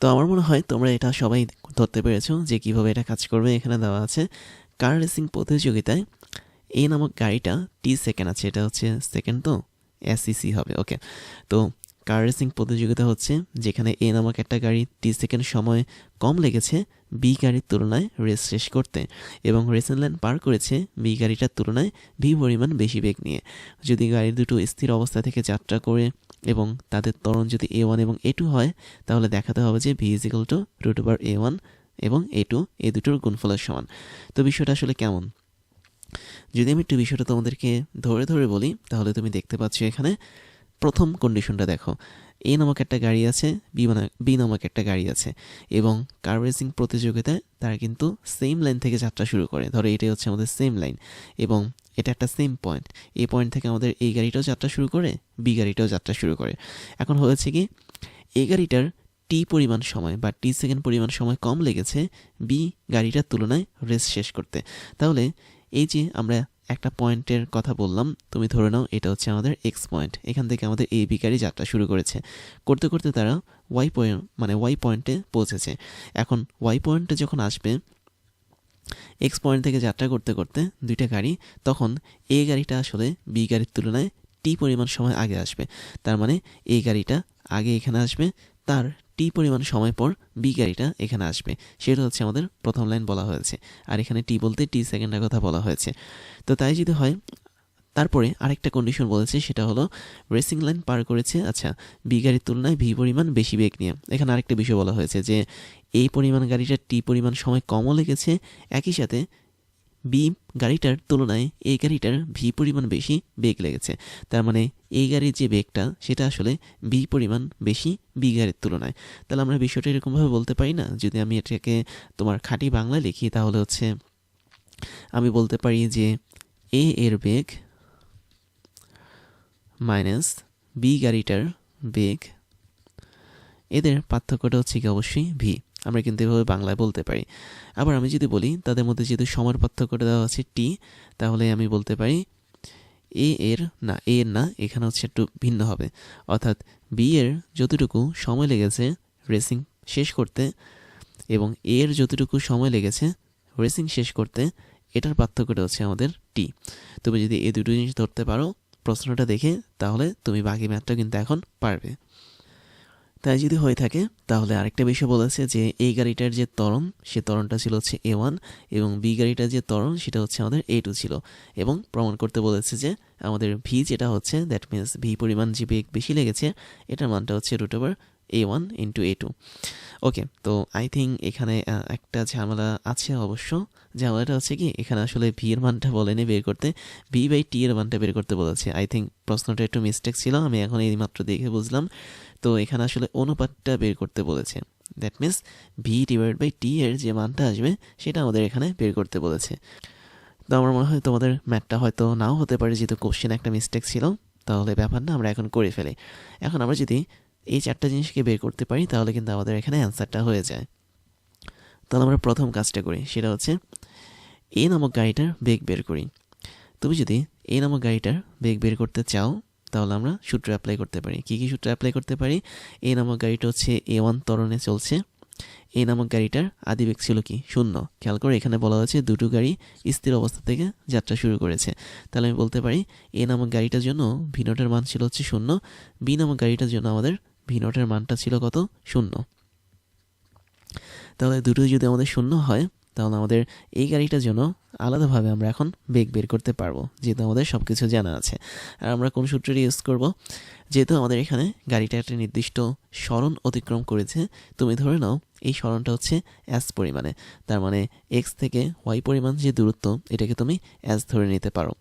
তো আমার মনে হয় তোমরা এটা সবাই ধরতে পেরেছ যে কীভাবে এটা কাজ করবে এখানে দেওয়া আছে। কার রেসিং প্রতিযোগিতায় এ নামক গাড়িটা টি সেকেন্ড আছে, এটা হচ্ছে সেকেন্ড তো? এসইসি হবে ওকে তো কার রেসিং প্রতিযোগিতা হচ্ছে যেখানে এ নামক একটা গাড়ি টি সেকেন্ড সময় কম লেগেছে বি গাড়ির তুলনায় রেস শেষ করতে এবং রেসেন লাইন পার করেছে বি গাড়িটার তুলনায় ভি পরিমাণ বেশি বেগ নিয়ে। যদি গাড়ি দুটো স্থির অবস্থা থেকে যাত্রা করে এবং তাদের ত্বরণ যদি এ ওয়ান এবং এ টু হয়, তাহলে দেখাতে হবে যে V is equal to root over A one এবং এ টু এ দুটোর গুণফলের সমান। তো বিষয়টা আসলে কেমন? যদি আমি একটু বিষয়টা তোমাদেরকে ধরে ধরে বলি, তাহলে তুমি দেখতে পাচ্ছ এখানে প্রথম কন্ডিশনটা দেখো। এ নামক একটা গাড়ি আছে বি মানে বি নামক একটা গাড়ি আছে এবং কার রেসিং প্রতিযোগিতায় তারা কিন্তু সেম লাইন থেকে যাত্রা শুরু করে। ধরো এটাই হচ্ছে আমাদের সেম লাইন এবং এটা একটা সেম পয়েন্ট এই পয়েন্ট থেকে আমাদের এই গাড়িটাও যাত্রা শুরু করে বি গাড়িটাও যাত্রা শুরু করে। এখন হয়েছে কি এই গাড়িটার টি পরিমাণ সময় বা টি সেকেন্ড পরিমাণ সময় কম লেগেছে বি গাড়িটার তুলনায় রেস শেষ করতে। তাহলে এই যে আমরা একটা পয়েন্টের কথা বললাম, তুমি ধরে নাও এটা হচ্ছে আমাদের এক্স পয়েন্ট এখান থেকে আমাদের এই বিকারি যাত্রা শুরু করেছে। করতে করতে তারা ওয়াই পয়েন্ট মানে ওয়াই পয়েন্টে পৌঁছেছে। এখন ওয়াই পয়েন্টে যখন আসবে এক্স পয়েন্ট থেকে যাত্রা করতে করতে দুইটা গাড়ি, তখন এ গাড়িটা আসলে বি গাড়ির তুলনায় টি পরিমাণ সময় আগে আসবে। তার মানে এই গাড়িটা আগে এখানে আসবে, তার টি পরিমাণ সময় পর বি গাড়িটা এখানে আসবে। সেটা হচ্ছে আমাদের প্রথম লাইন বলা হয়েছে। আর এখানে টি বলতে টি সেকেন্ডের কথা বলা হয়েছে। তো তাই যদি হয় তারপরে আরেকটা কন্ডিশন বলেছে, সেটা হলো রেসিং লাইন পার করেছে। আচ্ছা বি গাড়ির তুলনায় ভি পরিমাণ বেশি বেগ নিয়ে। এখানে আরেকটা বিষয় বলা হয়েছে যে এই পরিমাণ গাড়িটার টি পরিমাণ সময় কমও লেগেছে। একই সাথে বি গাড়িটার তুলনায় এই গাড়িটার ভি পরিমাণ বেশি বেগ লেগেছে। তার মানে এই গাড়ির যে বেগটা সেটা আসলে বি পরিমাণ বেশি বি গাড়ির তুলনায়। তাহলে আমরা বিষয়টা এরকমভাবে বলতে পারি না? যদি আমি এটাকে তোমার খাঁটি বাংলা লিখি, তাহলে হচ্ছে আমি বলতে পারি যে এ এর বেগ মাইনাস বি গাড়িটার বেগ। এদের পার্থক্যটা হচ্ছে কি অবশ্যই ভি আমরা কিন্তু এভাবে বাংলায় বলতে পারি। আবার আমি যদি বলি, তাদের মধ্যে যেহেতু সময়ের পার্থক্যটা দেওয়া আছে টি তাহলে আমি বলতে পারি এ এর না এ এর না, এখানে হচ্ছে একটু ভিন্ন হবে। অর্থাৎ বি এর যতটুকু সময় লেগেছে রেসিং শেষ করতে এবং এ এর যতটুকু সময় লেগেছে রেসিং শেষ করতে, এটার পার্থক্যটা হচ্ছে আমাদের টি তুমি যদি এই দুটো জিনিস ধরতে পারো প্রশ্নটা দেখে তাহলে তুমি বাকি ম্যাথটা কিন্তু এখন পারবে। তাই যদি হয়ে থাকে, তাহলে আরেকটা বিষয় বলেছে যে এই গাড়িটার যে তরণ সে তরণটা ছিল হচ্ছে এ ওয়ান এবং বি গাড়িটার যে তরণ সেটা হচ্ছে আমাদের এ টু ছিল এবং প্রমাণ করতে বলেছে যে আমাদের ভি যেটা হচ্ছে দ্যাট মিনস ভি পরিমাণ যে বেগ বেশি লেগেছে, এটার মানটা হচ্ছে root over A one into A two okay তো আই থিঙ্ক এখানে একটা ঝামেলা আছে অবশ্য। ঝামেলাটা হচ্ছে কি, এখানে আসলে ভি এর মানটা বলেনি বের করতে। ভি বাই টি এর মানটা বের করতে বলেছে। আই থিঙ্ক প্রশ্নটা একটু মিস্টেক ছিল, আমি এখন এই মাত্র দেখে বুঝলাম। তো এখানে আসলে অনুপাতটা বের করতে বলেছে। That means V divide by T এর যে মানটা আসবে, সেটা আমাদের এখানে বের করতে বলেছে। তো আমার মনে হয় তোমাদের ম্যাথটা হয়তো নাও হতে পারে, যেহেতু কোশ্চেন একটা মিস্টেক ছিল। তাহলে ব্যাপারটা আমরা এখন করে ফেলি। এখন আমরা যদি এই চারটা জিনিসকে বের করতে পারি, তাহলে কিন্তু আমাদের এখানে অ্যান্সারটা হয়ে যায়। তাহলে আমরা প্রথম কাজটা করি, সেটা হচ্ছে এ নামক গাড়িটার বেগ বের করি। তুমি যদি এ নামক গাড়িটার বেগ বের করতে চাও, তাহলে আমরা সূত্র অ্যাপ্লাই করতে পারি। কী কী সূত্র অ্যাপ্লাই করতে পারি? এ নামক গাড়িটা হচ্ছে এ ওয়ান তরণে চলছে। এই নামক গাড়িটার আদি বেগ ছিল কি? শূন্য। খেয়াল করে এখানে বলা হয়েছে দুটো গাড়ি স্থির অবস্থা থেকে যাত্রা শুরু করেছে। তাহলে আমি বলতে পারি এ নামক গাড়িটার জন্য ভিনোটের মান ছিল হচ্ছে শূন্য। বি নামক গাড়িটার জন্য আমাদের ভিনোটের মানটা ছিল কত? শূন্য। তাহলে দুটো যদি আমাদের শূন্য হয়, তাহলে আমাদের এই গাড়িটার জন্য আলাদাভাবে আমরা এখন বেগ বের করতে পারব, যেহেতু আমাদের সব কিছু জানা আছে। আর আমরা কোন সূত্রটি ইউজ করব? যেহেতু আমাদের এখানে গাড়িটা একটা নির্দিষ্ট স্মরণ অতিক্রম করেছে, তুমি ধরে নাও এই স্মরণটা হচ্ছে অ্যাস পরিমাণে। তার মানে এক্স থেকে ওয়াই পরিমাণ যে দূরত্ব, এটাকে তুমি অ্যাস ধরে নিতে পারো।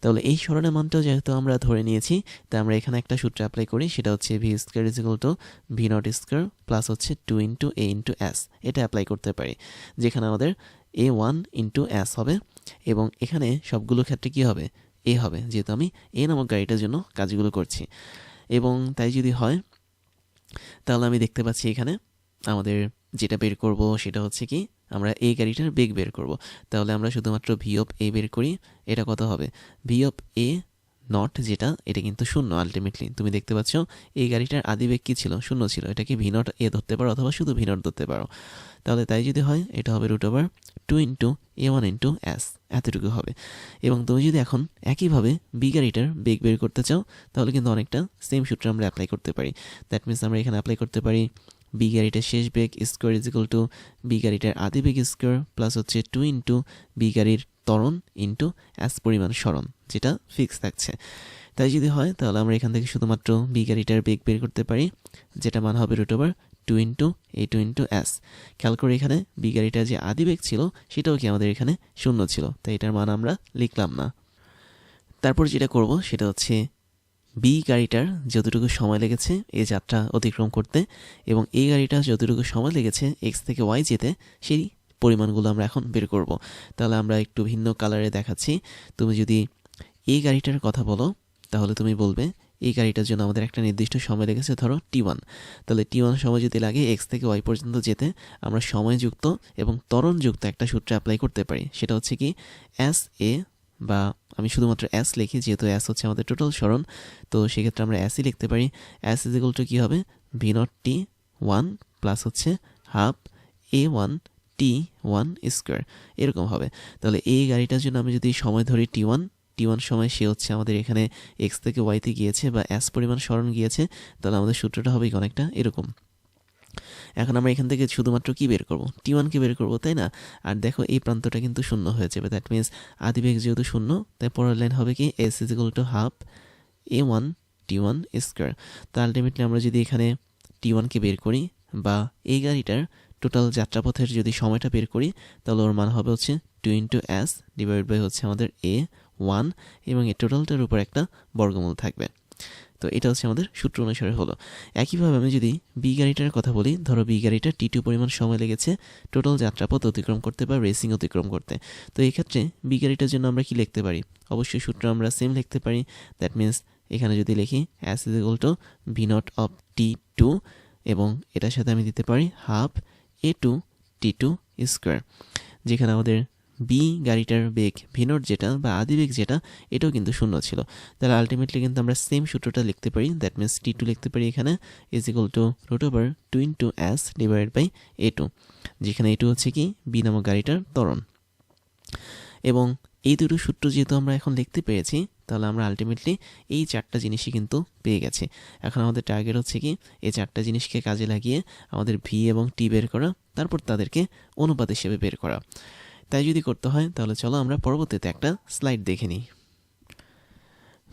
তাহলে এই স্মরণের মানটাও যেহেতু আমরা ধরে নিয়েছি তাই আমরা এখানে একটা সূত্র অ্যাপ্লাই করি, সেটা হচ্ছে V square is equal to V nought square plus হচ্ছে two into A into S এটা অ্যাপ্লাই করতে পারি, যেখানে আমাদের এ ওয়ান ইন্টু অ্যাস হবে, এবং এখানে সবগুলো ক্ষেত্রে কী হবে? এ হবে, যেহেতু আমি এ নামক গাড়িটার জন্য কাজগুলো করছি। এবং তাই যদি হয়, তাহলে আমি দেখতে পাচ্ছি এখানে আমাদের যেটা বের করব সেটা হচ্ছে কি, আমরা এই গাড়িটার বেগ বের করব। তাহলে আমরা শুধুমাত্র ভি অফ এ বের করি, এটা কত হবে? ভি অফ এ নট যেটা, এটা কিন্তু শূন্য আলটিমেটলি তুমি দেখতে পাচ্ছ, এই গাড়িটার আদিবেগ কী ছিল, শূন্য ছিল। এটাকে ভি নট এ ধরতে পারো অথবা শুধু ভি নট ধরতে পারো। তাহলে তাই যদি হয়, এটা হবে root over two into A one into S এতটুকু হবে। এবং তুমি যদি এখন একইভাবে বি গাড়িটার বেগ বের করতে চাও, তাহলে কিন্তু অনেকটা সেম সূত্র আমরা অ্যাপ্লাই করতে পারি। দ্যাট মিনস আমরা এখানে অ্যাপ্লাই করতে পারি বি গাড়িটার শেষ বেগ square is equal to B গাড়িটার আদি বেগ স্কোয়ার প্লাস হচ্ছে টু ইন্টু বি গাড়ির ত্বরণ ইন্টু এস পরিমাণ সরণ, যেটা ফিক্স থাকছে। তাই যদি হয়, তাহলে আমরা এখান থেকে শুধুমাত্র বি গাড়িটার বেগ বের করতে পারি, যেটা মান হবে root over two into A two into S খেয়াল করে এখানে বি গাড়িটার যে আদি বেগ ছিল, সেটাও কি আমাদের এখানে শূন্য ছিল, তাই এটার মান আমরা লিখলাম না। তারপর যেটা করব, সেটা হচ্ছে বি গাড়িটার যতটুকু সময় লেগেছে এই যাত্রা অতিক্রম করতে এবং এই গাড়িটা যতটুকু সময় লেগেছে এক্স থেকে ওয়াই যেতে, সেই পরিমাণগুলো আমরা এখন বের করব। তাহলে আমরা একটু ভিন্ন কালারে দেখাচ্ছি। তুমি যদি এই গাড়িটার কথা বলো, তাহলে তুমি বলবে, এই গাড়িটার জন্য আমাদের একটা নির্দিষ্ট সময় লেগেছে, ধরো টি ওয়ান তাহলে টি ওয়ান সময় যদি লাগে এক্স থেকে ওয়াই পর্যন্ত যেতে, আমরা সময়যুক্ত এবং ত্বরণযুক্ত একটা সূত্র অ্যাপ্লাই করতে পারি। সেটা হচ্ছে কি এস এ বা আমি শুধুমাত্র অ্যাস লিখি, যেহেতু অ্যাস হচ্ছে আমাদের টোটাল স্মরণ, তো সেক্ষেত্রে আমরা অ্যাসই লিখতে পারি। অ্যাস ইজ ইকুয়াল টু কী হবে? V nought T one plus হচ্ছে half A one T one square এরকম হবে। তাহলে এই গাড়িটার জন্য আমি যদি সময় ধরি টি ওয়ান টি ওয়ান সময় সে হচ্ছে আমাদের এখানে এক্স থেকে ওয়াইতে গিয়েছে বা অ্যাস পরিমাণ স্মরণ গিয়েছে, তাহলে আমাদের সূত্রটা হবে অনেকটা এরকম। এখন আমরা এখান থেকে শুধুমাত্র কি বের করব? টি ওয়ানকে বের করব, তাই না? আর দেখো, এই প্রান্তটা কিন্তু শূন্য হয়ে যাবে দ্যাট মিনস আদিবেগ যেহেতু শূন্য, তাই পরের লাইন হবে কি? S is equal to half A one T one square তো আলটিমেটলি আমরা যদি এখানে টি ওয়ানকে বের করি, বা এই গাড়িটার টোটাল যাত্রাপথের যদি সময়টা বের করি, তাহলে ওর মান হবে হচ্ছে two into S divide by হচ্ছে আমাদের এ ওয়ান এবং এই টোটালটার উপর একটা বর্গমূল থাকবে। তো এটা হচ্ছে আমাদের সূত্র অনুসারে হলো। একইভাবে আমি যদি বি গাড়িটার কথা বলি, ধরো বি গাড়িটা টি টু পরিমাণ সময় লেগেছে টোটাল যাত্রাপথ অতিক্রম করতে বা রেসিং অতিক্রম করতে। তো এই ক্ষেত্রে বি গাড়িটার জন্য আমরা কি লিখতে পারি? অবশ্যই সূত্র আমরা সেম লিখতে পারি। দ্যাট মিনস এখানে যদি লিখি S is equal to V nought of T two এবং এটার সাথে আমি দিতে পারি half A two T two square যেখানে আমাদের বি গাড়িটার বেগ ভিনোট যেটা বা আদি বেগ যেটা, এটাও কিন্তু শূন্য ছিল। তাহলে আলটিমেটলি কিন্তু আমরা সেম সূত্রটা লিখতে পারি দ্যাট মিনস টি টু লিখতে পারি এখানে is equal to root over two into S divide by A two যেখানে এ টু হচ্ছে কি বি নামক গাড়িটার ত্বরণ। এবং এই দুটো সূত্র যেহেতু আমরা এখন লিখতে পেরেছি, তাহলে আমরা আলটিমেটলি এই চারটা জিনিসই কিন্তু পেয়ে গেছি। এখন আমাদের টার্গেট হচ্ছে কি, এই চারটা জিনিসকে কাজে লাগিয়ে আমাদের ভি এবং টি বের করা, তারপর তাদেরকে অনুপাত হিসেবে বের করা। তাই যদি করতে হয়, তাহলে চলো আমরা পরবর্তীতে একটা স্লাইড দেখে নিই।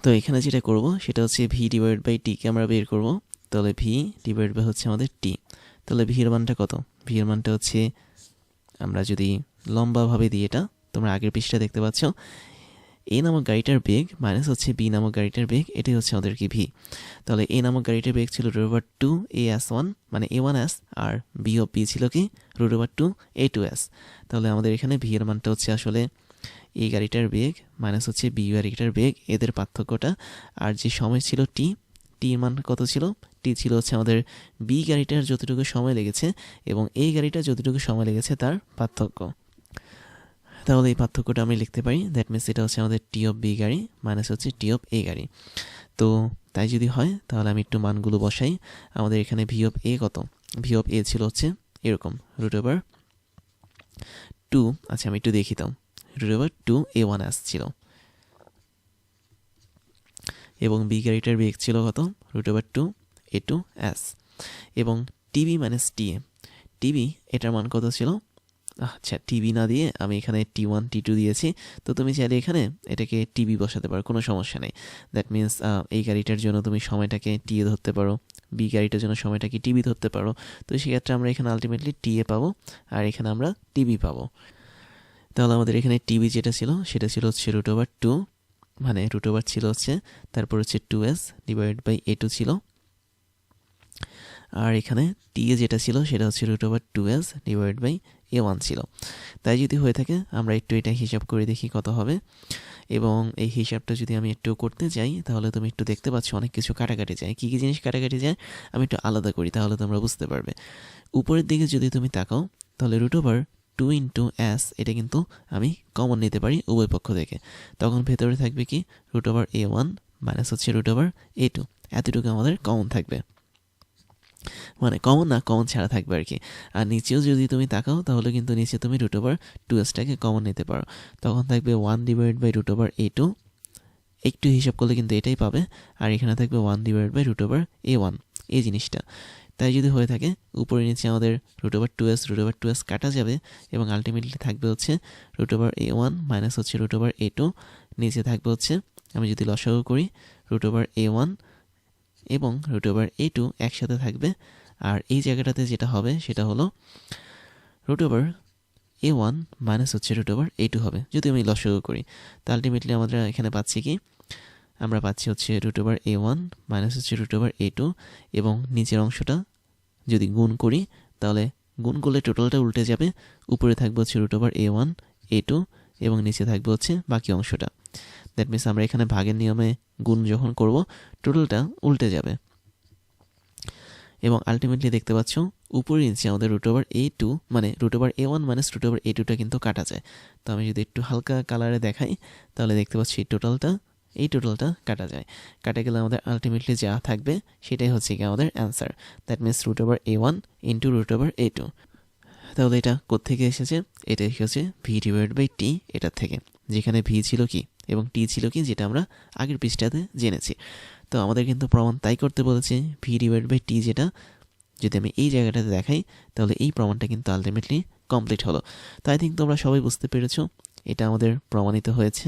তো এখানে যেটা করব, সেটা হচ্ছে ভি ডিভাইড বাই টিকে আমরা বের করব। তাহলে ভি ডিভাইড বাই হচ্ছে আমাদের টি তাহলে ভির মানটা কত? ভির মানটা হচ্ছে, আমরা যদি লম্বাভাবে দিই এটা, তোমরা আগের পৃষ্ঠা দেখতে পাচ্ছ এ নামক গাড়িটার বেগ মাইনাস হচ্ছে বি নামক গাড়িটার বেগ, এটাই হচ্ছে আমাদের কি ভি তাহলে এ নামক গাড়িটার বেগ ছিল root over two A S one মানে এ ওয়ান এস আর বি ও বি ছিল কি? Root over two A two S তাহলে আমাদের এখানে ভি এর মানটা হচ্ছে আসলে এই গাড়িটার বেগ মাইনাস হচ্ছে বি গাড়িটার বেগ, এদের পার্থক্যটা। আর যে সময় ছিল টি টি মান কত ছিল? টি ছিল হচ্ছে আমাদের বি গাড়িটার যতটুকু সময় লেগেছে, এবং এই গাড়িটার যতটুকু সময় লেগেছে তার পার্থক্য। তাহলে এই পার্থক্যটা আমি লিখতে পারি। দ্যাট মিনস এটা হচ্ছে আমাদের টি অফ বি গাড়ি মাইনাস হচ্ছে টি অফ এ গাড়ি। তো তাই যদি হয়, তাহলে আমি একটু মানগুলো বসাই। আমাদের এখানে ভি অফ এ কত? ভি অফ এ ছিল হচ্ছে এরকম। রুট ওভার টু আচ্ছা আমি একটু দেখিতাম root over two A one আসছিল। এবং বি গাড়িটার বেগ ছিল কত? Root over two A two S এবং T B minus T A T B এটার মান কত ছিল? আচ্ছা টিভি না দিয়ে আমি এখানে টি ওয়ান টি টু দিয়েছি। তো তুমি চাইলে এখানে এটাকে টিভি বসাতে পারো, কোনো সমস্যা নেই। দ্যাট মিন্স এই গাড়িটার জন্য তুমি সময়টাকে টি এ ধরতে পারো বি গাড়িটার জন্য সময়টাকে টিভি ধরতে পারো। তো সেক্ষেত্রে আমরা এখানে আলটিমেটলি টি এ পাবো, আর এখানে আমরা টিভি পাবো। তাহলে আমাদের এখানে টিভি যেটা ছিল, সেটা ছিল হচ্ছে রুট ওভার টু মানে রুট ওভার ছিল হচ্ছে, তারপর হচ্ছে two S divide by A two ছিল। আর এখানে টি এ যেটা ছিল, সেটা হচ্ছে root over two S divide by A one ছিল। তাই যদি হয়ে থাকে, আমরা একটু এটা হিসাব করে দেখি কত হবে। এবং এই হিসাবটা যদি আমি একটু করতে যাই, তাহলে তুমি একটু দেখতে পাচ্ছ অনেক কিছু কাটাকাটি যায়। কী কী জিনিস কাটাকাটি যায়, আমি একটু আলাদা করি, তাহলে তোমরা বুঝতে পারবে। উপরের দিকে যদি তুমি তাকাও, তাহলে root over two into S এটা কিন্তু আমি কমন নিতে পারি উভয় পক্ষ থেকে। তখন ভেতরে থাকবে কি root over A one minus হচ্ছে রুট ওভার এ টু এতটুকু আমাদের কমন থাকবে। মানে কমন না কমন ছাড়া থাকবে আর কি। আর নিচেও যদি তুমি তাকাও, তাহলে কিন্তু নিচে তুমি রুট ওভার টু এসটাকে কমন নিতে পারো। তখন থাকবে one divide by root over A two একটু হিসাব করলে কিন্তু এটাই পাবে। আর এখানে থাকবে one divide by root over A one এই জিনিসটা। তাই যদি হয়ে থাকে, উপরে নিচে আমাদের root over two S root over two S কাটা যাবে এবং আলটিমেটলি থাকবে হচ্ছে root over A one minus হচ্ছে রুট ওভার এ টু নিচে থাকবে হচ্ছে, আমি যদি লসাগু করি রুট ওভার এ ওয়ান এবং রুট ওভার এ টু একসাথে থাকবে। আর এই জায়গাটাতে যেটা হবে, সেটা হলো root over A one minus হচ্ছে রুট ওভার এ টু হবে। যদি আমি লসাগু করি, তো আলটিমেটলি আমরা এখানে পাচ্ছি কি? আমরা পাচ্ছি হচ্ছে root over A one minus হচ্ছে রুট ওভার এ টু এবং নিচের অংশটা যদি গুণ করি, তাহলে গুণ করলে টোটালটা উল্টে যাবে। উপরে থাকবে হচ্ছে root over A one A two এবং নিচে থাকবে হচ্ছে বাকি অংশটা। দ্যাট মিনস আমরা এখানে ভাগের নিয়মে গুণ যখন করব টোটালটা উল্টে যাবে। এবং আলটিমেটলি দেখতে পাচ্ছ উপরে নিচে আমাদের রুট ওভার এ টু মানে root over A one minus root over A টুটা কিন্তু কাটা যায়। তো আমি যদি একটু হালকা কালারে দেখাই, তাহলে দেখতে পাচ্ছি এই টোটালটা এই টোটালটা কাটা যায়। কাটা গেলে আমাদের আলটিমেটলি যা থাকবে, সেটাই হচ্ছে কি আমাদের answer that means root over A one into root over A two তাহলে এটা কোত্থেকে এসেছে? এটা এসেছে ভি ডিভাইড বাই টি এটার থেকে। যেখানে ভি ছিল কি এবং টি ছিল কি যেটা আমরা আগের পৃষ্ঠাতে জেনেছি। তো আমাদের কিন্তু প্রমাণ তাই করতে বলেছে ভি ডিভাইড বাই টি যেটা যদি আমি এই জায়গাটাতে দেখাই, তাহলে এই প্রমাণটা কিন্তু আলটিমেটলি কমপ্লিট হলো। তো আই থিঙ্ক তোমরা সবাই বুঝতে পেরেছ, এটা আমাদের প্রমাণিত হয়েছে।